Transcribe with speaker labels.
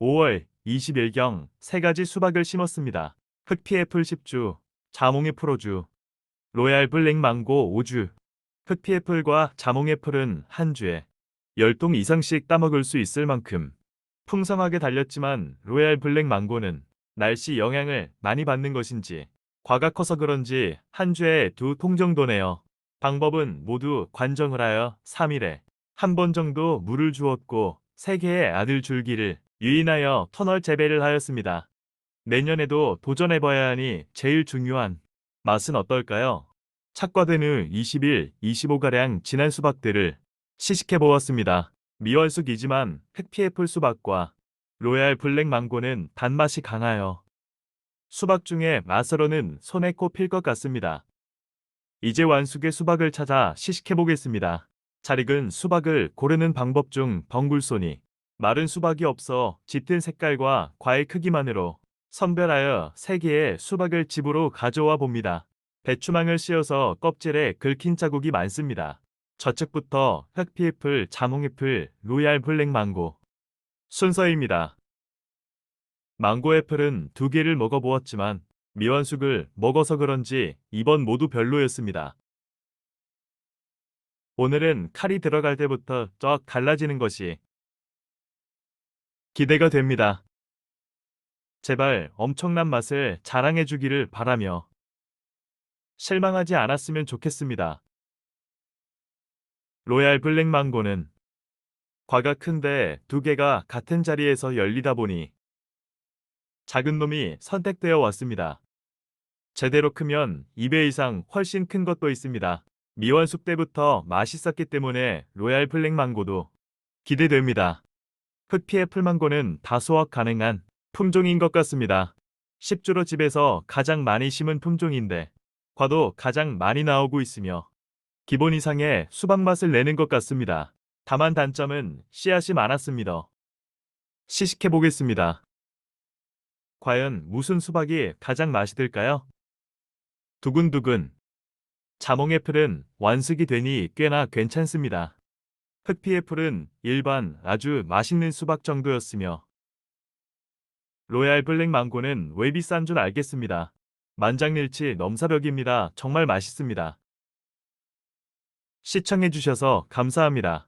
Speaker 1: 5월 20일경 세 가지 수박을 심었습니다. 흑피애플 10주, 자몽이 프로주, 로얄 블랙 망고 5주. 흑피애플과 자몽애플은 한 주에 10동 이상씩 따먹을 수 있을 만큼 풍성하게 달렸지만 로얄 블랙 망고는 날씨 영향을 많이 받는 것인지 과가 커서 그런지 한 주에 두 통 정도네요. 방법은 모두 관정을 하여 3일에 한 번 정도 물을 주었고 3개의 아들 줄기를 유인하여 터널 재배를 하였습니다. 내년에도 도전해봐야 하니 제일 중요한 맛은 어떨까요? 착과된 후 20일, 25가량 지난 수박들을 시식해 보았습니다. 미원숙이지만 흑피애플 수박과 로얄 블랙 망고는 단맛이 강하여 수박 중에 맛으로는 손에 꼽힐 것 같습니다. 이제 완숙의 수박을 찾아 시식해 보겠습니다. 잘 익은 수박을 고르는 방법 중 벙굴손이 마른 수박이 없어 짙은 색깔과 과의 크기만으로 선별하여 3개의 수박을 집으로 가져와 봅니다. 배추망을 씌워서 껍질에 긁힌 자국이 많습니다. 저측부터 흑피애플, 자몽애플, 로얄 블랙 망고 순서입니다. 망고 애플은 두 개를 먹어보았지만 미완숙을 먹어서 그런지 이번 모두 별로였습니다. 오늘은 칼이 들어갈 때부터 쩍 갈라지는 것이 기대가 됩니다. 제발 엄청난 맛을 자랑해 주기를 바라며 실망하지 않았으면 좋겠습니다. 로얄 블랙 망고는 과가 큰데 두 개가 같은 자리에서 열리다 보니 작은 놈이 선택되어 왔습니다. 제대로 크면 2배 이상 훨씬 큰 것도 있습니다. 미원숙 때부터 맛있었기 때문에 로얄 블랙 망고도 기대됩니다. 흑피의 풀망고는 다 소화 가능한 품종인 것 같습니다. 10주로 집에서 가장 많이 심은 품종인데 과도 가장 많이 나오고 있으며 기본 이상의 수박 맛을 내는 것 같습니다. 다만 단점은 씨앗이 많았습니다. 시식해 보겠습니다. 과연 무슨 수박이 가장 맛이 들까요? 두근두근. 자몽애플은 완숙이 되니 꽤나 괜찮습니다. 흑피애플은 일반 아주 맛있는 수박 정도였으며 로얄 블랙 망고는 왜 비싼 줄 알겠습니다. 만장일치 넘사벽입니다. 정말 맛있습니다. 시청해주셔서 감사합니다.